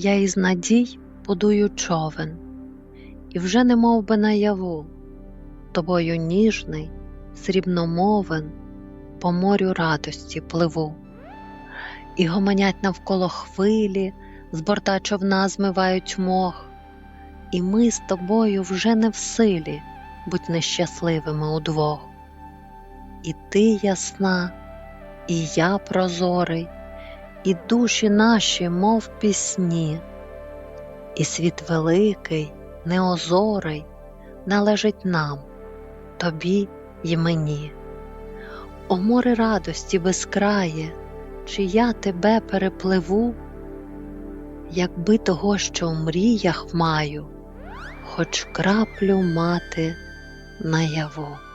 Я із надій будую човен, і вже не мов би наяву, тобою ніжний, срібномовен, по морю радості пливу, і гомонять навколо хвилі, з борта човна змивають мох, і ми з тобою вже не в силі будь нещасливими удвох. І ти ясна, і я прозорий, і душі наші, мов пісні, і світ великий, неозорий належить нам, тобі й мені. О море радості безкрає, чи я тебе перепливу, якби того, що в мріях маю, хоч краплю мати наяву.